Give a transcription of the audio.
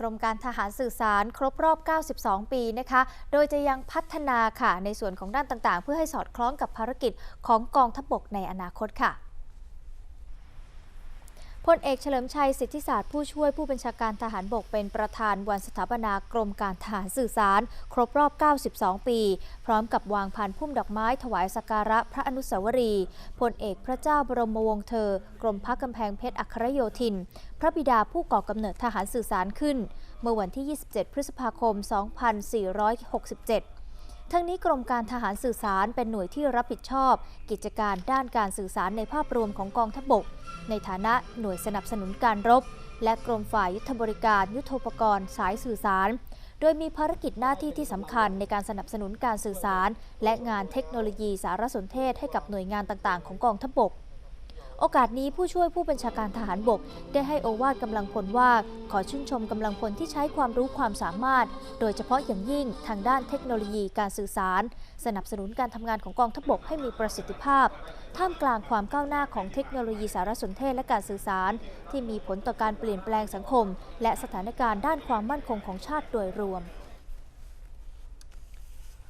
กรมการทหารสื่อสารครบรอบ 92 ปีนะคะ โดยจะยังพัฒนาค่ะในส่วนของด้านต่างๆ เพื่อให้สอดคล้องกับภารกิจของกองทัพบกในอนาคตค่ะ พลเอกเฉลิมชัยสิทธิศาสตร์ผู้ช่วยผู้บัญชาการทหารบกเป็นประธานวันสถาปนากรมการทหารสื่อสาร ครบรอบ 92 ปี พร้อมกับวางพันพุ่มดอกไม้ถวายสักการะพระอนุสาวรีย์พลเอกพระเจ้าบรมวงศ์เธอ กรมพักกำแพงเพชรอัครโยธิน พระบิดาผู้ก่อกำเนิดทหารสื่อสารขึ้น เมื่อวันที่ 27 พฤษภาคม 2467 ทั้งนี้กรมการทหารสื่อสารเป็นหน่วยที่รับผิดชอบ กิจการด้านการสื่อสารในภาพรวมของกองทัพบก ในฐานะหน่วยสนับสนุนการรบ และกรมฝ่ายยุทธบริการยุทโธปกรณ์สายสื่อสาร โดยมีภารกิจหน้าที่ที่สำคัญในการสนับสนุนการสื่อสาร และงานเทคโนโลยีสารสนเทศให้กับหน่วยงานต่างๆ ของกองทัพบก โอกาสนี้ผู้ช่วยผู้บัญชาการทหารบก ได้ให้โอวาทกำลังพลว่า ขอชื่นชมกำลังพลที่ใช้ความรู้ความสามารถ โดยเฉพาะอย่างยิ่งทางด้านเทคโนโลยีการสื่อสาร สนับสนุนการทำงานของกองทัพบกให้มีประสิทธิภาพ ท่ามกลางความก้าวหน้าของเทคโนโลยีสารสนเทศและการสื่อสาร ที่มีผลต่อการเปลี่ยนแปลงสังคม และสถานการณ์ด้านความมั่นคงของชาติโดยรวม